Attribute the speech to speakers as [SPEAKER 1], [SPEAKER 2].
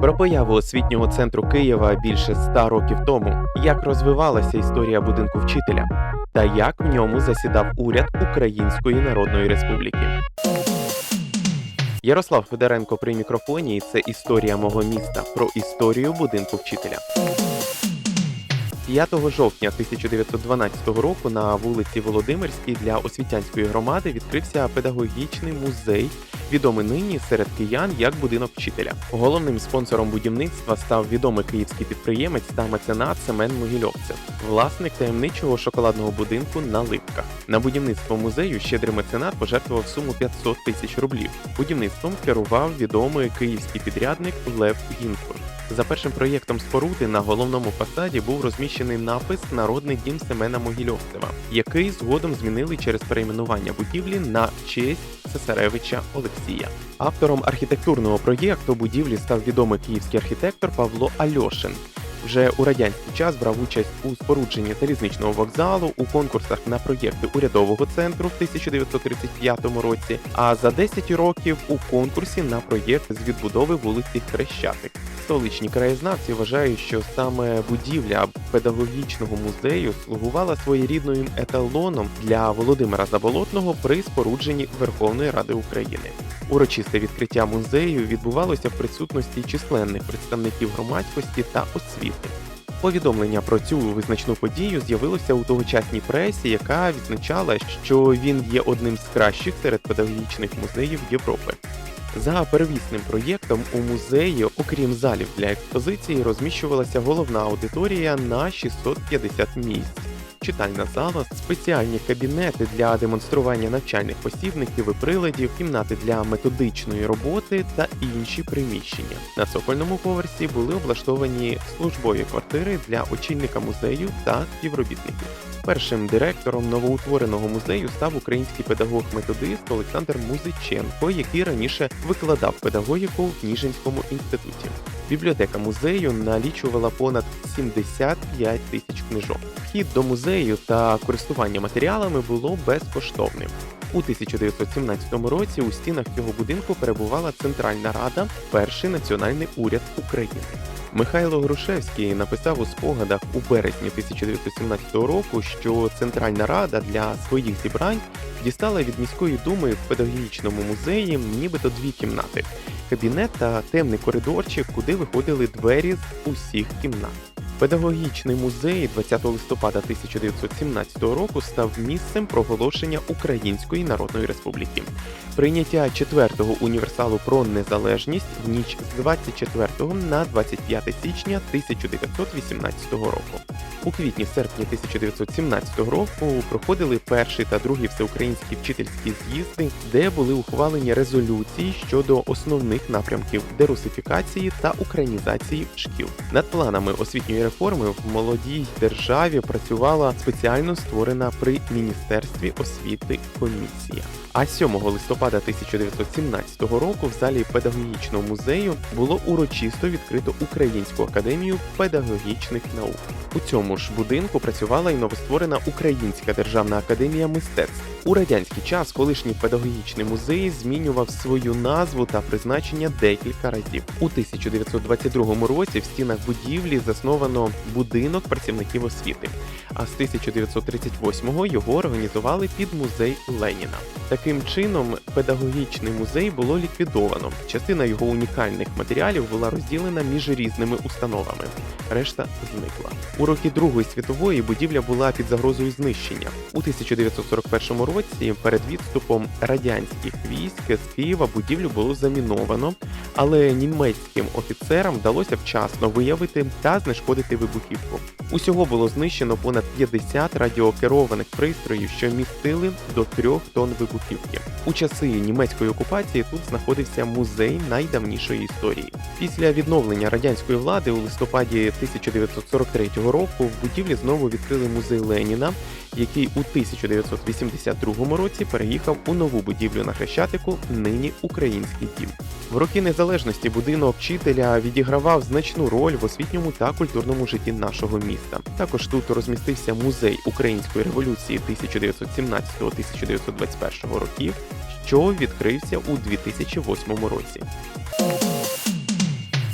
[SPEAKER 1] Про появу освітнього центру Києва більше ста років тому, як розвивалася історія будинку вчителя, та як в ньому засідав уряд Української Народної Республіки. Ярослав Федоренко при мікрофоні, і це історія мого міста про історію будинку вчителя. 5 жовтня 1912 року на вулиці Володимирській для освітянської громади відкрився педагогічний музей, відомий нині серед киян як будинок вчителя. Головним спонсором будівництва став відомий київський підприємець та меценат Семен Могильовцев, власник таємничого шоколадного будинку на Липках. На будівництво музею щедрий меценат пожертвував суму 500 тисяч рублів. Будівництвом керував відомий київський підрядник Лев Гінфурт. За першим проєктом споруди на головному фасаді був розміщений напис Народний дім Семена Могильовцева, який згодом змінили через перейменування будівлі на честь Цесаревича Олексія. Автором архітектурного проєкту будівлі став відомий київський архітектор Павло Альошин. Вже у радянський час брав участь у спорудженні залізничного вокзалу, у конкурсах на проєкти урядового центру в 1935 році, а за 10 років у конкурсі на проєкт з відбудови вулиці Хрещатик. Столичні краєзнавці вважають, що саме будівля педагогічного музею слугувала своєрідним еталоном для Володимира Заболотного при спорудженні Верховної Ради України. Урочисте відкриття музею відбувалося в присутності численних представників громадськості та освіти. Повідомлення про цю визначну подію з'явилося у тогочасній пресі, яка відзначала, що він є одним з кращих серед педагогічних музеїв Європи. За первісним проєктом у музеї, окрім залів для експозиції, розміщувалася головна аудиторія на 650 місць. Читальна зала, спеціальні кабінети для демонстрування навчальних посібників і приладів, кімнати для методичної роботи та інші приміщення. На цокольному поверсі були облаштовані службові квартири для очільника музею та співробітників. Першим директором новоутвореного музею став український педагог-методист Олександр Музиченко, який раніше викладав педагогіку в Ніжинському інституті. Бібліотека музею налічувала понад 75 тисяч книжок. Вхід до музею та користування матеріалами було безкоштовним. У 1917 році у стінах цього будинку перебувала Центральна Рада, перший національний уряд України. Михайло Грушевський написав у спогадах у березні 1917 року, що Центральна Рада для своїх зібрань дістала від міської думи в педагогічному музеї нібито дві кімнати: кабінет та темний коридорчик, куди виходили двері з усіх кімнат. Педагогічний музей 20 листопада 1917 року став місцем проголошення Української Народної Республіки. Прийняття четвертого універсалу про незалежність в ніч з 24 на 25 січня 1918 року. У квітні-серпні 1917 року проходили перший та другий всеукраїнські вчительські з'їзди, де були ухвалені резолюції щодо основних напрямків дерусифікації та українізації шкіл. Над планами освітньої реформи в молодій державі працювала спеціально створена при міністерстві освіти комісія. А 7 листопада 1917 року в залі педагогічного музею було урочисто відкрито Українську академію педагогічних наук. У цьому ж будинку працювала і новостворена Українська державна академія мистецтв. У радянський час колишній педагогічний музей змінював свою назву та призначення декілька разів. У 1922 році в стінах будівлі засновано будинок працівників освіти. А з 1938-го його організували під музей Леніна. Таким чином, педагогічний музей було ліквідовано. Частина його унікальних матеріалів була розділена між різними установами. Решта зникла. У роки Другої світової будівля була під загрозою знищення. У 1941 році перед відступом радянських військ з Києва будівлю було заміновано, але німецьким офіцерам вдалося вчасно виявити та знешкодити вибухівку. Усього було знищено понад 50 радіокерованих пристроїв, що містили до 3 тонн вибухівки. У часи німецької окупації тут знаходився музей найдавнішої історії. Після відновлення радянської влади у листопаді 1943 року в будівлі знову відкрили музей Леніна, який у 1982 році переїхав у нову будівлю на Хрещатику, нині Український дім. В роки незалежності будинок вчителя відігравав значну роль в освітньому та культурному житті нашого міста. Також тут розмістився музей української революції 1917-1921 років, що відкрився у 2008 році.